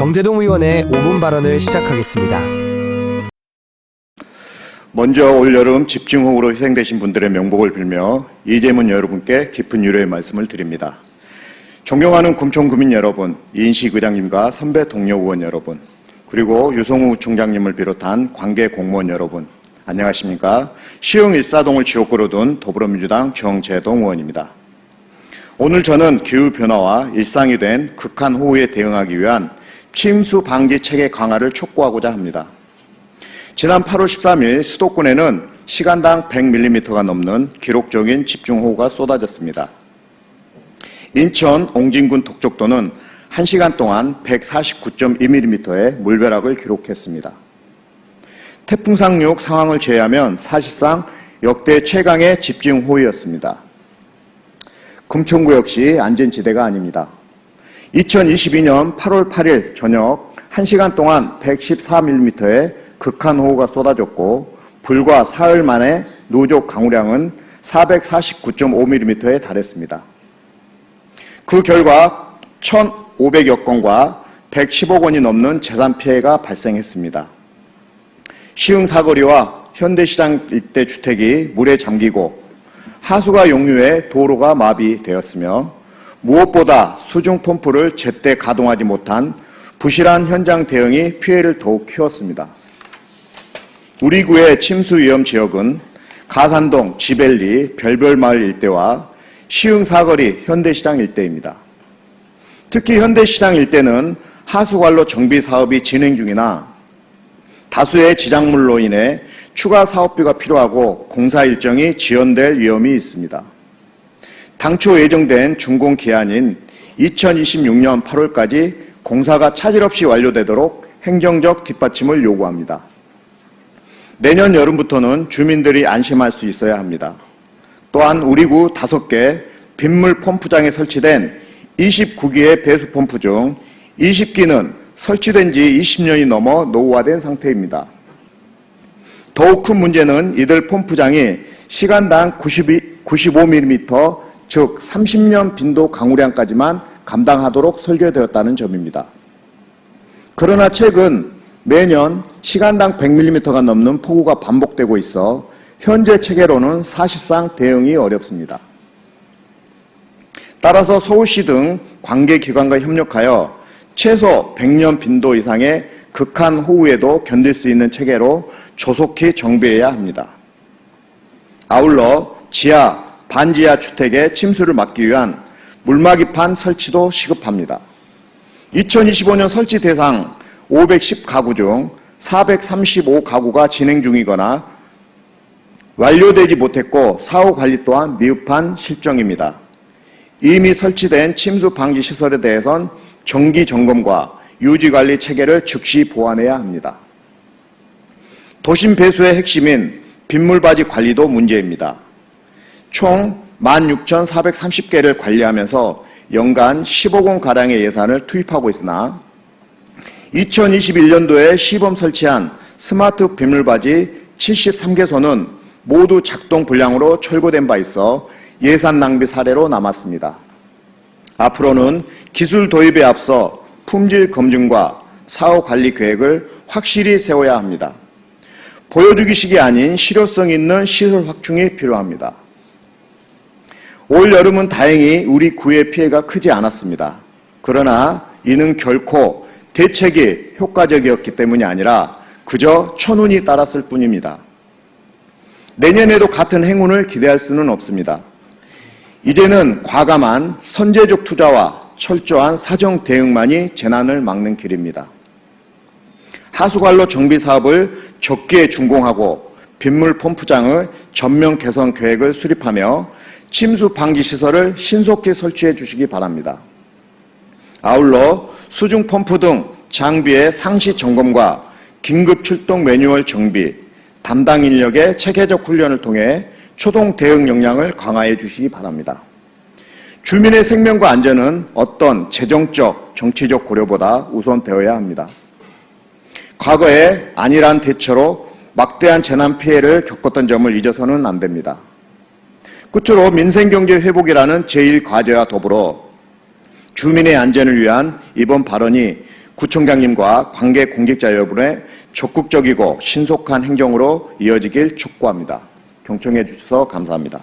정재동 의원의 5분 발언을 시작하겠습니다. 먼저 올여름 집중호우로 희생되신 분들의 명복을 빌며 이재문 여러분께 깊은 유로의 말씀을 드립니다. 존경하는 금총구민 여러분, 이인식 의장님과 선배 동료 의원 여러분, 그리고 유성우 총장님을 비롯한 관계 공무원 여러분, 안녕하십니까? 시흥 일사동을 지역구로 둔 더불어민주당 정재동 의원입니다. 오늘 저는 기후변화와 일상이 된 극한 호우에 대응하기 위한 침수 방지 체계 강화를 촉구하고자 합니다. 지난 8월 13일 수도권에는 시간당 100mm가 넘는 기록적인 집중호우가 쏟아졌습니다. 인천 옹진군 독적도는 1시간 동안 149.2mm의 물벼락을 기록했습니다. 태풍 상륙 상황을 제외하면 사실상 역대 최강의 집중호우였습니다. 금천구 역시 안전지대가 아닙니다. 2022년 8월 8일 저녁 1시간 동안 114mm의 극한 호우가 쏟아졌고 불과 사흘 만에 누적 강우량은 449.5mm에 달했습니다. 그 결과 1,500여 건과 110억 원이 넘는 재산 피해가 발생했습니다. 시흥 사거리와 현대시장 일대 주택이 물에 잠기고 하수가 역류해 도로가 마비되었으며 무엇보다 수중 펌프를 제때 가동하지 못한 부실한 현장 대응이 피해를 더욱 키웠습니다. 우리 구의 침수 위험 지역은 가산동, 지벨리, 별별마을 일대와 시흥 사거리 현대시장 일대입니다. 특히 현대시장 일대는 하수관로 정비 사업이 진행 중이나 다수의 지작물로 인해 추가 사업비가 필요하고 공사 일정이 지연될 위험이 있습니다. 당초 예정된 준공 기한인 2026년 8월까지 공사가 차질 없이 완료되도록 행정적 뒷받침을 요구합니다. 내년 여름부터는 주민들이 안심할 수 있어야 합니다. 또한 우리 구 5개 빗물 펌프장에 설치된 29기의 배수 펌프 중 20기는 설치된 지 20년이 넘어 노후화된 상태입니다. 더욱 큰 문제는 이들 펌프장이 시간당 95mm, 즉 30년 빈도 강우량까지만 감당하도록 설계되었다는 점입니다. 그러나 최근 매년 시간당 100mm가 넘는 폭우가 반복되고 있어 현재 체계로는 사실상 대응이 어렵습니다. 따라서 서울시 등 관계기관과 협력하여 최소 100년 빈도 이상의 극한 호우에도 견딜 수 있는 체계로 조속히 정비해야 합니다. 아울러 지하, 반지하 주택의 침수를 막기 위한 물막이판 설치도 시급합니다. 2025년 설치 대상 510가구 중 435가구가 진행 중이거나 완료되지 못했고 사후 관리 또한 미흡한 실정입니다. 이미 설치된 침수 방지 시설에 대해선 정기 점검과 유지 관리 체계를 즉시 보완해야 합니다. 도심 배수의 핵심인 빗물바지 관리도 문제입니다. 총 16,430개를 관리하면서 연간 15억 원 가량의 예산을 투입하고 있으나 2021년도에 시범 설치한 스마트 빗물바지 73개소는 모두 작동 불량으로 철거된 바 있어 예산 낭비 사례로 남았습니다. 앞으로는 기술 도입에 앞서 품질 검증과 사후 관리 계획을 확실히 세워야 합니다. 보여주기식이 아닌 실효성 있는 시설 확충이 필요합니다. 올 여름은 다행히 우리 구의 피해가 크지 않았습니다. 그러나 이는 결코 대책이 효과적이었기 때문이 아니라 그저 천운이 따랐을 뿐입니다. 내년에도 같은 행운을 기대할 수는 없습니다. 이제는 과감한 선제적 투자와 철저한 사정 대응만이 재난을 막는 길입니다. 하수관로 정비 사업을 적기에 준공하고 빗물 펌프장의 전면 개선 계획을 수립하며 침수 방지 시설을 신속히 설치해 주시기 바랍니다. 아울러 수중 펌프 등 장비의 상시 점검과 긴급 출동 매뉴얼 정비, 담당 인력의 체계적 훈련을 통해 초동 대응 역량을 강화해 주시기 바랍니다. 주민의 생명과 안전은 어떤 재정적, 정치적 고려보다 우선되어야 합니다. 과거에 안일한 대처로 막대한 재난 피해를 겪었던 점을 잊어서는 안 됩니다. 끝으로 민생경제 회복이라는 제1과제와 더불어 주민의 안전을 위한 이번 발언이 구청장님과 관계 공직자 여러분의 적극적이고 신속한 행정으로 이어지길 촉구합니다. 경청해 주셔서 감사합니다.